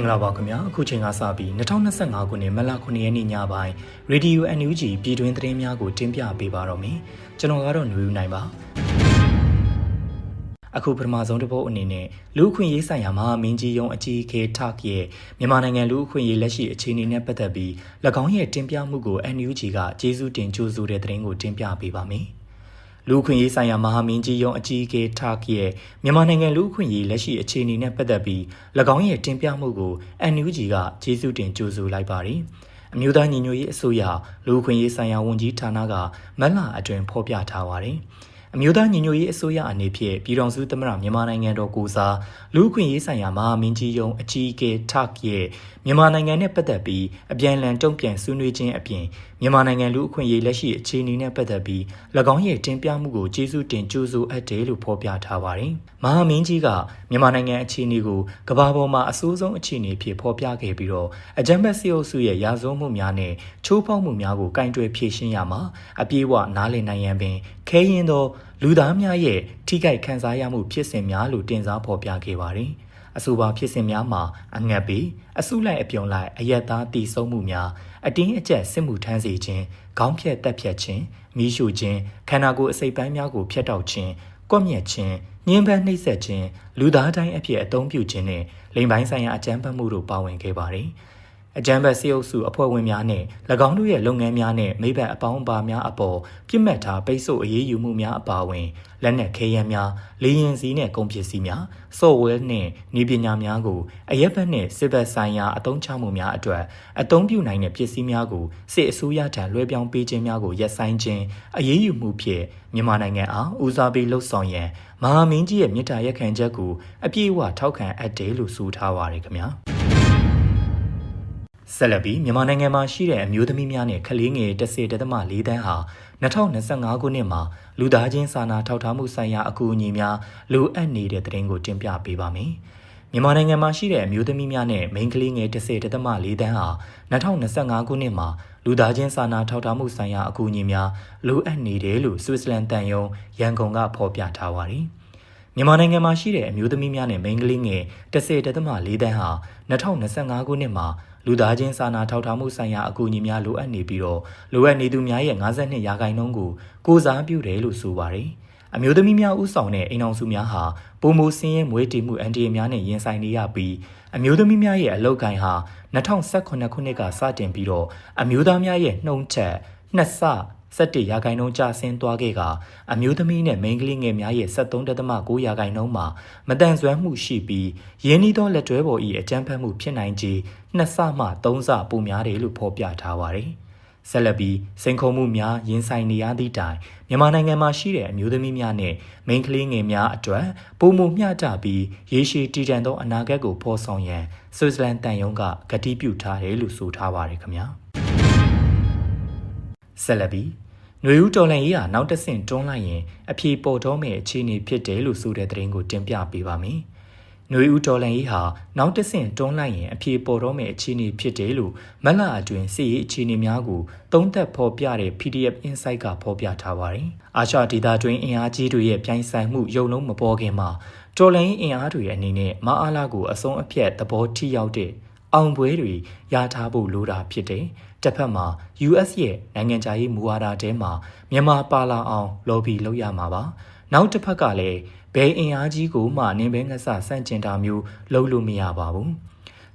္ဂလာပါခင်ဗျာအခုချိန်ကစပြီး2025ခုနှစ်မတ်လ9ရက်နေ့ညပိုင်း Radio NUG ပြည်တွင်းသတင်းများကိုတင်ပြပေးပါတော့မယ်ကျွန်တော်ကတော့ຫນွေဦးနိုင်ပါအခုပထမဆုံးတစ်ပုတ်အနေနဲ့လူအခွင့်ရေးဆိုင်ရာမဟာမင်းကြီးယုံအကြီးအကဲထက်ရဲ့မြန်မာနိုင်ငံလူအခွင့်ရေးလက်ရှိအခြေအနေနဲ့ပတ်သက်ပြီး၎င်းရဲ့တင်ပြမှုကို NUG ကကျေးဇူးတင်ကြိုဆိုတဲ့သတင်းကိုတင်ပြပေးပါမယ် လူခွင့်ရေးဆိုင်ရာမဟာမင်းကြီးယုံအကြီးအကဲထားကရဲ့မြန်မာနိုင်ငံလူခွင့်ရေးလက်ရှိအခြေအနေနဲ့ပတ်သက်ပြီး၎င်းရဲ့တင်ပြမှုကို NUG ကကျေးဇူးတင်ကြိုဆိုလိုက်ပါတယ်။အမျိုးသားညီညွတ်ရေးအစိုးရလူခွင့်ရေးဆိုင်ရာဝန်ကြီးဌာနကမက်လာအတွင်ဖော်ပြထားပါတယ်။ အမျိုးသားညီညွတ်ရေးအစိုးရအနေဖြင့်ပြည်ထောင်စုသမ္မတမြန်မာနိုင်ငံတော်ကိုစားလူ့အခွင့်အရေးဆိုင်ရာမဟာမင်းကြီးယုံအကြီးအကဲတက်ရဲ့မြန်မာနိုင်ငံနဲ့ပတ်သက်ပြီးအပြန်အလှန်တုံ့ပြန်ဆွေးနွေးခြင်းအပြင်မြန်မာနိုင်ငံလူ့အခွင့်အရေးလက်ရှိအခြေအနေနဲ့ပတ်သက်ပြီး၎င်းရဲ့တင်ပြမှုကိုကျေးဇူးတင်ကြိုးဆိုအပ်တယ်လို့ဖော်ပြထားပါတယ်။မဟာမင်းကြီးကမြန်မာနိုင်ငံအခြေအနေကိုကမ္ဘာပေါ်မှာအဆိုးဆုံးအခြေအနေဖြစ်ဖော်ပြခဲ့ပြီးတော့အကြမ်းဖက်စစ်အုပ်စုရဲ့ရာဇဝတ်မှုများနဲ့ချိုးဖောက်မှုများကိုကင်တွယ်ဖြေရှင်းရမှာအပြည့်အဝနားလည်နိုင်ရန်ပင်ခဲရင်သောလူသားများရဲ့ထိခိုက်ခံစားရမှုဖြစ်စဉ်များလို့တင်စားဖော်ပြခဲ့ပါတယ်။အဆိုပါဖြစ်စဉ်များမှာအငတ်ပြီးအစုလိုက်အပြုံလိုက်အယက်သားတည်ဆုံမှုများအတင်းအကျပ်စစ်မှုထမ်းစီခြင်းခေါင်းဖြတ်တက်ဖြတ်ခြင်းမိရှုခြင်းခန္ဓာကိုယ်အစိပ်ပိုင်းများကိုဖျက်တောက်ခြင်းကွက်မြက်ခြင်းညှင်းပန်းနှိပ်စက်ခြင်းလူသားတိုင်းအဖြစ်အသုံးပြုခြင်းနဲ့လိမ်ပိုင်းဆိုင်ရာအကြမ်းဖက်မှုတို့ပါဝင်ခဲ့ပါတယ်။ အကြမ်းဖက်စစ်အုပ်စုအဖွဲ့ဝင်များနဲ့၎င်းတို့ရဲ့လုပ်ငန်းများနဲ့မိဘအပေါင်းအပါများအပေါ်ပြစ်မှတ်ထားပိတ်ဆို့အရေးယူမှုများအပါအဝင်လက်နက်ခဲယမ်းများလေရင်စီးနဲ့ကုန်ပစ္စည်းများစော့ဝဲနဲ့နေပညာများကိုအရက်ဘက်နဲ့စစ်ဘက်ဆိုင်ရာအသုံးချမှုများအတွက်အသုံးပြုနိုင်တဲ့ပစ္စည်းများကိုစစ်အစိုးရထံလွှဲပြောင်းပေးခြင်းများကိုရပ်ဆိုင်းခြင်းအရေးယူမှုဖြင့်မြန်မာနိုင်ငံအားဦးစားပေးလှုပ်ဆောင်ရန်မဟာမင်းကြီးရဲ့မြစ်တာရက်ခံချက်ကိုအပြည့်အဝထောက်ခံအပ်တယ်လို့ဆိုထားပါရခင်ဗျာ။ ဆက်လက်ပြီးမြန်မာနိုင်ငံမှာရှိတဲ့အမျိုးသမီးများနဲ့ကလေးငယ်10.4တန်းဟာ2025ခုနှစ်မှာလူသားချင်းစာနာထောက်ထားမှုဆိုင်ရာအကူအညီများလိုအပ်နေတဲ့သတင်းကိုတင်ပြပေးပါမယ်။မြန်မာနိုင်ငံမှာရှိတဲ့အမျိုးသမီးများနဲ့မိန်းကလေးငယ်10.4တန်းဟာ2025ခုနှစ်မှာလူသားချင်းစာနာထောက်ထားမှုဆိုင်ရာအကူအညီများလိုအပ်နေတယ်လို့ဆွစ်ဇာလန်တန်ယုံရန်ကုန်ကဖော်ပြထားပါတယ်။ မြန်မာနိုင်ငံမှာရှိတဲ့အမျိုးသမီးများနဲ့မိန်းကလေးငယ်10.4တန်းဟာ2025ခုနှစ်မှာလူသားချင်းစာနာထောက်ထားမှုဆိုင်ရာအကူအညီများလိုအပ်နေပြီးတော့လိုအပ်နေသူများရဲ့52ရာခိုင်နှုန်းကိုကိုစားပြုတယ်လို့ဆိုပါတယ်။အမျိုးသမီးများဥဆောင်တဲ့အိမ်အောင်စုများဟာပုံမိုစင်းရဲမွေးတည်မှုအန်တီများနဲ့ရင်ဆိုင်နေရပြီးအမျိုးသမီးများရဲ့အလောက်ကိုင်းဟာ2018ခုနှစ်ကစတင်ပြီးတော့အမျိုးသားများရဲ့နှုံချက်နှစ်ဆ 17ရာခိုင်နှုန်းကျဆင်းသွားခဲ့ကအမျိုးသမီးနဲ့မိန်းကလေးငယ်များရဲ့73.9ရာခိုင်နှုန်းမှာမတန်ဆွမ်းမှုရှိပြီးရင်းနှီးသောလက်တွဲပေါ်၏အကြမ်းဖက်မှုဖြစ်နိုင်ခြေနှစ်ဆမှသုံးဆပိုများတယ်လို့ဖော်ပြထားပါတယ်။ဆက်လက်ပြီးစိန်ခုံမှုများရင်ဆိုင်နေရသည့်တိုင်မြန်မာနိုင်ငံမှာရှိတဲ့အမျိုးသမီးများနဲ့မိန်းကလေးငယ်များအတွက်ပုံမှုမျှတပြီးရေရှည်တည်တံ့သောအနာဂတ်ကိုဖော်ဆောင်ရန်ဆွစ်ဇာလန်တန်ယုံကကတိပြုထားတယ်လို့ဆိုထားပါတယ်ခင်ဗျာ။ဆက်လက်ပြီး နွေဦးတော်လန်ရေးဟာနောက်တစ်ဆင့်တွန်းလိုက်ရင်အပြေပေါ်တော့မယ့်အခြေအနေဖြစ်တယ်လို့ဆိုတဲ့သတင်းကိုတင်ပြပေးပါမယ်။နွေဦးတော်လန်ရေးဟာနောက်တစ်ဆင့်တွန်းလိုက်ရင်အပြေပေါ်တော့မယ့်အခြေအနေဖြစ်တယ်လို့မလအတွင်စစ်ရေးအခြေအနေများကိုသုံးသပ်ဖော်ပြတဲ့ PDF Insight ကဖော်ပြထားပါတယ်။အာရှဒေသတွင်းအင်အားကြီးတွေရဲ့ပြိုင်ဆိုင်မှုရုံလုံးမပေါ်ခင်မှာတော်လန်ရေးအင်အားတွေအနေနဲ့မအားလာကိုအဆုံးအဖြတ်သဘောထိရောက်တဲ့ အောင်ပွဲတွေရထားဖို့လိုတာဖြစ်တယ်။တစ်ဖက်မှာ US ရဲ့နိုင်ငံခြားရေးမူဝါဒတဲမှာမြန်မာပါလာအောင် lobby လုပ်ရမှာပါနောက်တစ်ဖက်ကလည်းဘယ်အင်အားကြီးကိုမှနင်းဘဲငဆဆန့်ကျင်တာမျိုးလုပ်လို့မရပါဘူး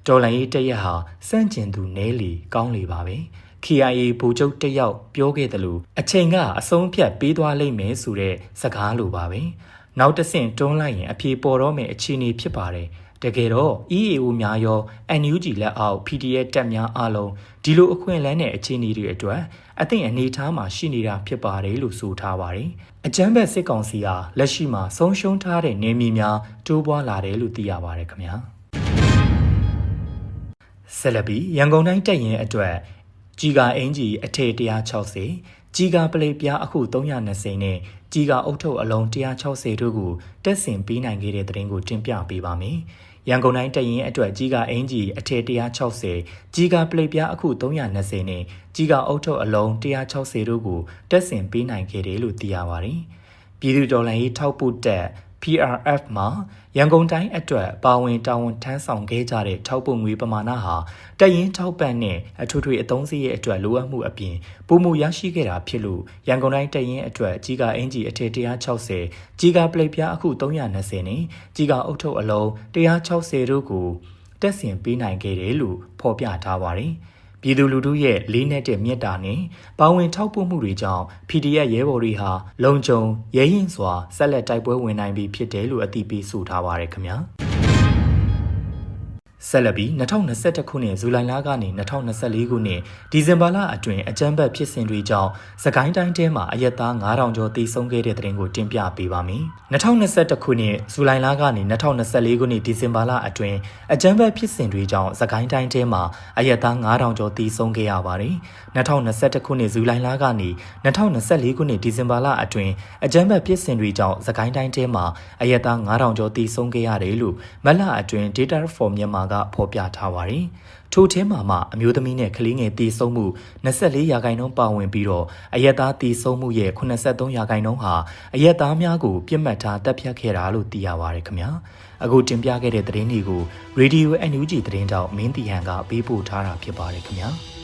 တော်လိုင်းရေးတရက်ဟာစန့်ကျင်သူနဲလီကောင်းလေပါပဲ KIA ဗိုလ်ချုပ်တယောက်ပြောခဲ့တယ်လို့အချိန်ကအဆုံးဖြတ်ပေးသွားလိမ့်မယ်ဆိုတဲ့စကားလိုပါပဲနောက်တဆင့်တွန်းလိုက်ရင်အပြေပေါ်တော့မယ်အခြေအနေဖြစ်ပါတယ် တကယ်တော့ EAO များရော NUG လက်အောက် PDF တက်များအားလုံးဒီလိုအခွင့်အလမ်းနဲ့အခြေအနေတွေအတွက်အသင့်အနေထားမှာရှိနေတာဖြစ်ပါတယ်လို့ဆိုထားပါတယ်။အကြမ်းဖက်စစ်ကောင်စီဟာလက်ရှိမှာဆုံးရှုံးထားတဲ့နေမြေများတိုးပွားလာတယ်လို့သိရပါတယ်ခင်ဗျာ။ဆက်လက်ပြီးရန်ကုန်တိုင်းတက်ရင်အတွက်ကြီးကအင်ကြီးအထည်160ကြီးကပလေပြားအခု320နဲ့ကြီးကအုတ်ထုတ်အလုံး160တို့ကိုတက်ဆင်ပေးနိုင်ခဲ့တဲ့တဲ့ရင်ကိုတင်ပြပေးပါမယ်။ ရန်ကုန်တိုင်းတရင်အတွက်ကြီးကအင်ကြီးအထည်160ကြီးကပလိတ်ပြားအခု320နဲ့ကြီးကအုတ်ထုတ်အလုံး160တို့ကိုတက်ဆင်ပေးနိုင်ခဲ့တယ်လို့သိရပါတယ်။ပြည်သူတော်လှန်ရေးထောက်ပို့တက် PRF မှာရန်ကုန်တိုင်းအတွက်ပါဝင်တာဝန်ထမ်းဆောင်ခဲ့ကြတဲ့ထောက်ပုံငွေပမာဏဟာတက်ရင်ထောက်ပံ့နဲ့အထွေထွေအသုံးစရိတ်အတွက်လိုအပ်မှုအပြင်ပုံမှုရရှိခဲ့တာဖြစ်လို့ရန်ကုန်တိုင်းတက်ရင်အတွက်ကြီးကအင်ဂျီအထည်160ကြီးကပလိတ်ပြားအခု320နဲ့ကြီးကအုတ်ထုပ်အလုံး160တို့ကိုတက်ဆင်ပေးနိုင်ခဲ့တယ်လို့ဖော်ပြထားပါတယ်။ ပြည်သူလူထုရဲ့လေးနက်တဲ့မြတ်တာနဲ့ပါဝင်ထောက်ပို့မှုတွေကြောင့် PDF ရဲဘော်တွေဟာလုံခြုံရဲရင်စွာဆက်လက်တိုက်ပွဲဝင်နိုင်ပြီဖြစ်တယ်လို့အသိပေးဆိုထားပါရခင်ဗျာ ဆက်လက်ပြီး2021ခုနှစ်ဇူလိုင်လကနေ2024ခုနှစ်ဒီဇင်ဘာလအတွင်းအကြမ်းဖက်ဖြစ်စဉ်တွေကြောင့်စကိုင်းတိုင်းထဲမှာအရက်သား9000ကျော်သေဆုံးခဲ့တဲ့တဲ့တင်ကိုတင်ပြပေးပါမယ်။2021ခုနှစ်ဇူလိုင်လကနေ2024ခုနှစ်ဒီဇင်ဘာလအတွင်းအကြမ်းဖက်ဖြစ်စဉ်တွေကြောင့်စကိုင်းတိုင်းထဲမှာအရက်သား9000ကျော်သေဆုံးခဲ့ရပါတယ်။2021ခုနှစ်ဇူလိုင်လကနေ2024ခုနှစ်ဒီဇင်ဘာလအတွင်းအကြမ်းဖက်ဖြစ်စဉ်တွေကြောင့်စကိုင်းတိုင်းထဲမှာအရက်သား9000ကျော်သေဆုံးခဲ့ရတယ်လို့မလအတွင်း Data for Myanmar ကဖော်ပြထားပါတယ်။ထိုထဲမှာမှအမျိုးသမီးနဲ့ကလေးငယ်တည်ဆုံမှု24ရာခိုင်နှုန်းပါဝင်ပြီးတော့အရက်သားတည်ဆုံမှုရဲ့83ရာခိုင်နှုန်းဟာအရက်သားများကိုပြစ်မှတ်ထားတပ်ဖြတ်ခဲ့တာလို့သိရပါတယ်ခင်ဗျာ။အခုတင်ပြခဲ့တဲ့သတင်းတွေကို Radio NUG သတင်းတောက်မင်းတီဟန်ကပေးပို့ထားတာဖြစ်ပါတယ်ခင်ဗျာ။